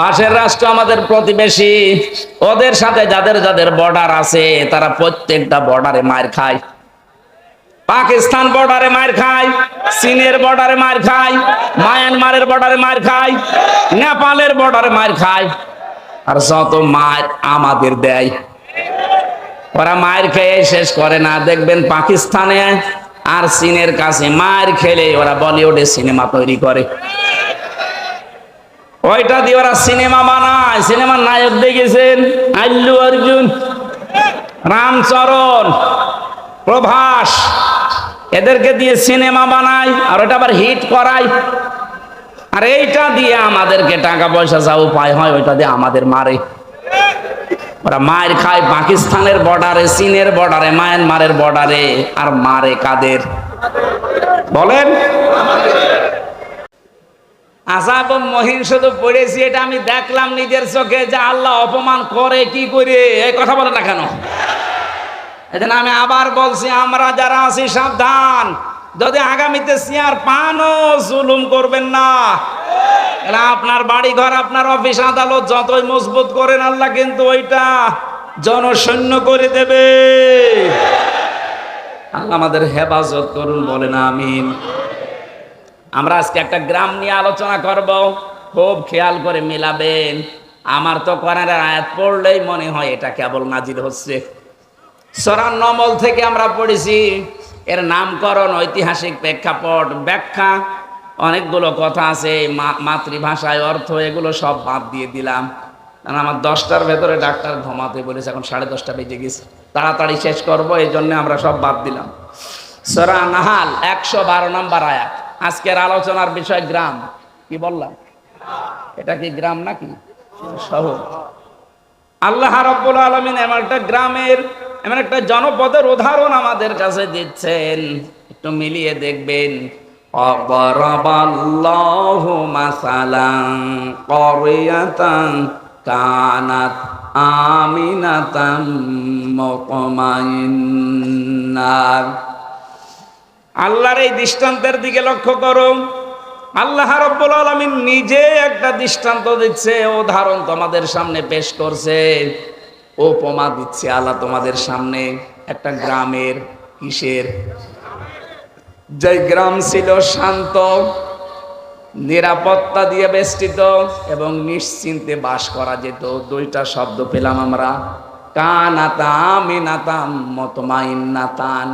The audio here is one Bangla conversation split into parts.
পাশের রাষ্ট্র আমাদের প্রতিবেশী। ওদের সাথে যাদের যাদের বর্ডার আছে, তারা প্রত্যেকটা বর্ডারে মার খায়। পাকিস্তান বর্ডারে মার খায়, চীনের বর্ডারে মার খায়, মায়ানমারের বর্ডারে মার খায়, নেপালের বর্ডারে মার খায়। আর যত মার আমাদের দেয়। ওরা মায়ের খেয়ে শেষ করে না। দেখবেন পাকিস্তানে আর চীনের কাছে মায়ের খেলে ওরা বলিউডে সিনেমা তৈরি করে। ওইটা দিয়ে ওরা সিনেমা বানায়? সিনেমার নায়ক দেখেছেন? আল্লু অর্জুন, রামচরণ, প্রভাস, এদেরকে দিয়ে সিনেমা বানায় আর ওটা আবার হিট করায়। আর এইটা দিয়ে আমাদেরকে টাকা পয়সা যা উপায় হয়, ওইটা দিয়ে আমাদের মারে। ওরা মায়ের খায় পাকিস্তানের বর্ডারে, চীনের বর্ডারে, মায়ানমারের বর্ডারে, আর মারে কাদের? বলেন। আসাব মহিন শুধু পড়েছি, এটা আমি দেখলাম নিজের চোখে যে আল্লাহ অপমান করে, কি করে? এই কথা বলে না কেন? এজন্য আমি আবার বলছি, আমরা যারা আছি সাবধান। যদি আগামীতে চেয়ার পানও জুলুম করবেন না। আপনার বাড়ি ঘর আপনার অফিস আদালত যতই মজবুত করেন, আল্লাহ কিন্তু ওইটা জনসৈন্য করে দেবে। আল্লাহ আমাদের হেফাজত করুন, বলেন আমিন। আমরা আজকে একটা গ্রাম নিয়ে আলোচনা করব। খুব খেয়াল করে মিলাবেন। আমার তো কোরআনের আয়াত পড়লেই মনে হয় এটা কেবল নাজির হচ্ছে। সরান নমল থেকে আমরা পড়েছি। এর নামকরণ, ঐতিহাসিক প্রেক্ষাপট, ব্যাখ্যা, অনেকগুলো কথা আছে। মাতৃভাষায় অর্থ, এগুলো সব বাদ দিয়ে দিলাম। কারণ আমার দশটার ভেতরে ডাক্তার ঘুমাতে বলেছে, এখন সাড়ে দশটা বেজে গেছে। তাড়াতাড়ি শেষ করব, এই জন্য আমরা সব বাদ দিলাম। সরা নাহাল, একশো বারো নম্বর আয়াত। আজকের আলোচনার বিষয় গ্রাম। কি বললাম? এটা কি গ্রাম নাকি? শহর। আল্লাহ রাব্বুল আলামিন এমন একটা গ্রামের, এমন একটা জনপদের উদাহরণ আমাদের কাছে দিচ্ছেন। একটু মিলিয়ে দেখবেন। কানাত আমিনাতাম মুতমাইন্নাহ আল্লাহর এই দৃষ্টান্তের দিকে লক্ষ্য করো। আল্লাহ রব্বুল আলমিন নিজে একটা দৃষ্টান্ত দিচ্ছে উদাহরণ তোমাদের সামনে পেশ করছে। উপমা দিচ্ছে আল্লাহ তোমাদের সামনে, একটা গ্রামের কিসের? যে গ্রাম ছিল শান্ত, নিরাপত্তা দিয়ে বেষ্টিত এবং নিশ্চিন্তে বাস করা যেত। দুইটা শব্দ পেলাম আমরা। কানাতাম ইনাতাম মতমাইন নাতান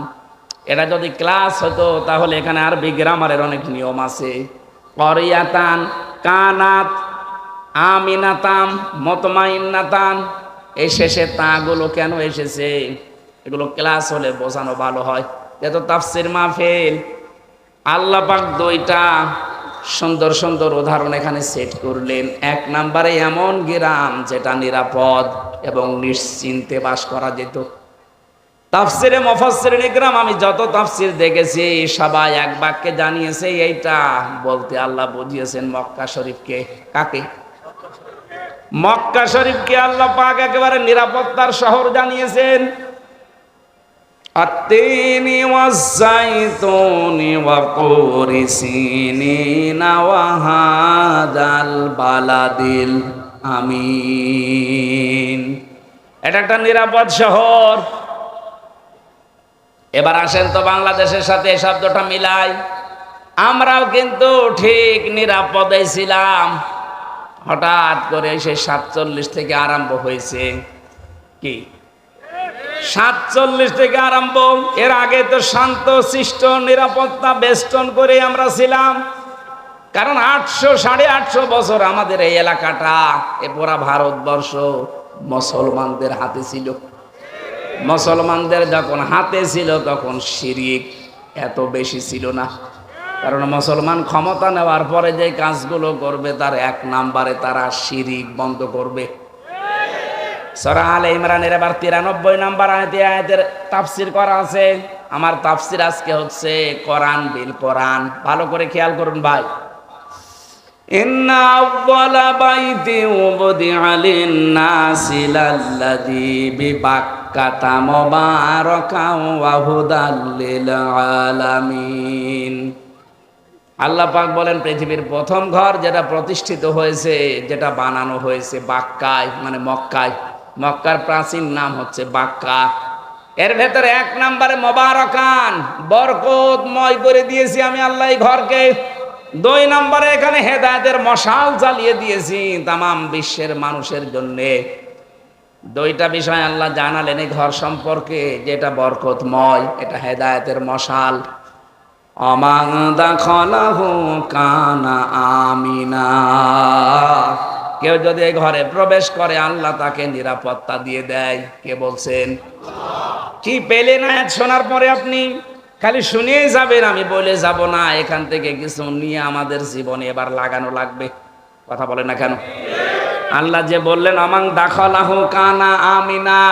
এটা যদি ক্লাস হতো, তাহলে এখানে আরবি গ্রামারের অনেক নিয়ম আছে। করিয়াতান, কানাত, আমিনাতাম, মতমাইন্নাতান, এই শেষে তাগুলো কেন এসেছে? এগুলো ক্লাস হলে বোঝানো ভালো হয়। এত তাফসির মাহফিল। আল্লাহ পাক দুইটা সুন্দর সুন্দর উদাহরণ এখানে সেট করলেন। এক নাম্বারে এমন গ্রাম যেটা নিরাপদ এবং নিশ্চিন্তে বাস করা যেত। তাফসিরে মফাসসির নিকরাম আমি যত তাফসির দেখেছি সবাই এক বাক্যে জানিয়েছে এইটা বলতে আল্লাহ বুঝিয়েছেন মক্কা শরীফকে কাকে মক্কা শরীফকে আল্লাহ পাক একেবারে নিরাপত্তার শহর জানিয়েছেন التين والزيتون وطور سينين وهذا البلد الأمين এটা একটা নিরাপদ শহর এবার আসেন তো বাংলাদেশের সাথে এই শব্দটা মিলাই। আমরাও কিন্তু ঠিক নিরাপদে ছিলাম। হঠাৎ করে সেই সাতচল্লিশ থেকে আরম্ভ হয়েছে। কি? সাতচল্লিশ থেকে আরম্ভ। এর আগে তো শান্ত, শিষ্ট, নিরাপত্তা, বেষ্টন করে আমরা ছিলাম। কারণ আটশো, সাড়ে আটশো বছর আমাদের এই এলাকাটা, এ পুরা ভারতবর্ষ মুসলমানদের হাতে ছিল। মুসলমানদের যখন হাতে ছিল তখন শিরিক এত বেশি ছিল না। কারণ মুসলমান ক্ষমতা নেওয়ার পরে যে কাজগুলো করবে, তার এক নাম্বারে তারা শিরিক বন্ধ করবে। সরা আলে ইমরানের এবার তিরানব্বই নাম্বার আয়তে আয়াতের তাফসির করা আছে। আমার তাফসির আজকে হচ্ছে কোরআন বিল কোরআন। ভালো করে খেয়াল করুন ভাই। إن أول بيت وضع للناس للذي ببكة مباركا وهدى للعالمين আল্লাহ পাক বলেন পৃথিবীর প্রথম ঘর যেটা প্রতিষ্ঠিত হয়েছে যেটা বানানো হয়েছে বাক্কায় মানে মক্কায় মক্কার প্রাচীন নাম হচ্ছে বাক্কা এর ভেতরে এক নম্বরে মোবারকান বরকতময় করে দিয়েছি আমি আল্লাহ এই ঘরকে দুই নম্বরে এখানে হেদায়তের মশাল জ্বালিয়ে দিয়েছি তামাম বিশ্বের মানুষের জন্যে। দুইটা বিষয় আল্লাহ জানালেন এই ঘর সম্পর্কে, যেটা বরকতময়, এটা হেদায়তের মশাল। অমাং দাখলাহু কানা আমিনা। কেউ যদি এই ঘরে প্রবেশ করে, আল্লাহ তাকে নিরাপত্তা দিয়ে দেয়। কে বলছেন? কি পেলেন শোনার পরে আপনি? খালি শুনেই যাবেন, আমি বলে যাব না। এখান থেকে কিছু নিয়ে আমাদের জীবনে এবার লাগানো লাগবে। কথা বলে না কেন? আল্লাহ যে বললেন আমাং দাখলাহু কানা আমিনা।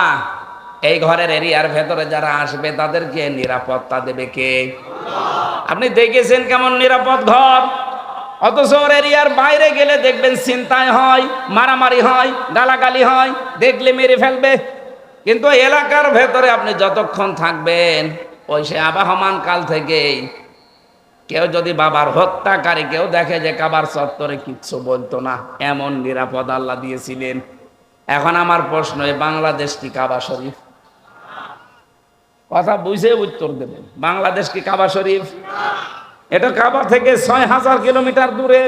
এই ঘরের এরিয়ার ভেতরে যারা আসবে, তাদেরকে নিরাপত্তা দেবে কে? আপনি দেখেছেন কেমন নিরাপদ ঘর? অথচ এরিয়ার বাইরে গেলে দেখবেন চিন্তায় হয়, মারামারি হয়, গালাগালি হয়, দেখলে মেরে ফেলবে। কিন্তু এলাকার ভেতরে আপনি যতক্ষণ থাকবেন ওই সে আবাহমান কাল থেকেই কেউ যদি বাবার হত্যাকারী, কেউ দেখে যে কাবার চত্বরে কিচ্ছু বলতো না, এমন নিরাপদ আল্লাহ দিয়েছিলেন। এখন আমার প্রশ্ন, এই বাংলাদেশ কি কাবা শরীফ? কথা বুঝে উত্তর দেবেন। বাংলাদেশ কি কাবা শরীফ? এটা কাবা থেকে ছয় হাজার কিলোমিটার দূরে।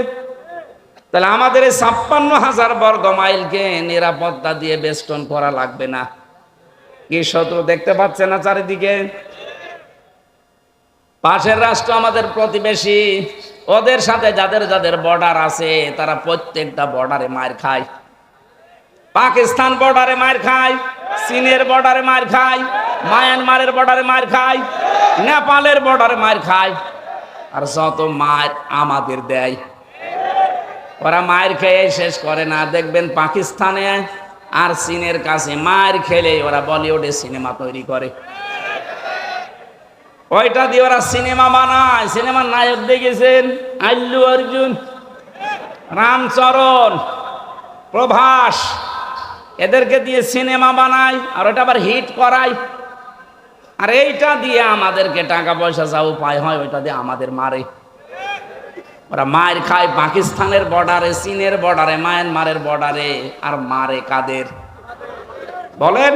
তাহলে আমাদের এই ছাপ্পান্ন হাজার বর্গ মাইলকে নিরাপত্তা দিয়ে বেষ্টন করা লাগবে না। কি শত্রু দেখতে পাচ্ছে না চারিদিকে? পাশের রাষ্ট্র আমাদের প্রতিবেশী। ওদের সাথে যাদের যাদের বর্ডার আছে, তারা প্রত্যেকটা বর্ডারে মার খায়। পাকিস্তান বর্ডারে মার খায়, চীনের বর্ডারে মার খায়, মায়ানমারের বর্ডারে মার খায়, নেপালের বর্ডারে মার খায়। আর যত মার আমাদের দেয়, ওরা মায়ের খেয়ে শেষ করে না। দেখবেন পাকিস্তানে আর চীনের কাছে মায়ের খেলে ওরা বলিউডে সিনেমা তৈরি করে। ওইটা দিয়ে ওরা সিনেমা বানায়। সিনেমার নায়ক দেখেছেন? আল্লু অর্জুন, রামচরণ, প্রভাস। এদেরকে দিয়ে সিনেমা বানায় আর ওটা আবার হিট করায়। আর এইটা দিয়ে আমাদেরকে টাকা পয়সা যা উপায় হয়, ওইটা দিয়ে আমাদের মারে। ওরা মায়ের খায় পাকিস্তানের বর্ডারে, চীনের বর্ডারে, মায়ানমারের বর্ডারে, আর মারে কাদের? বলেন।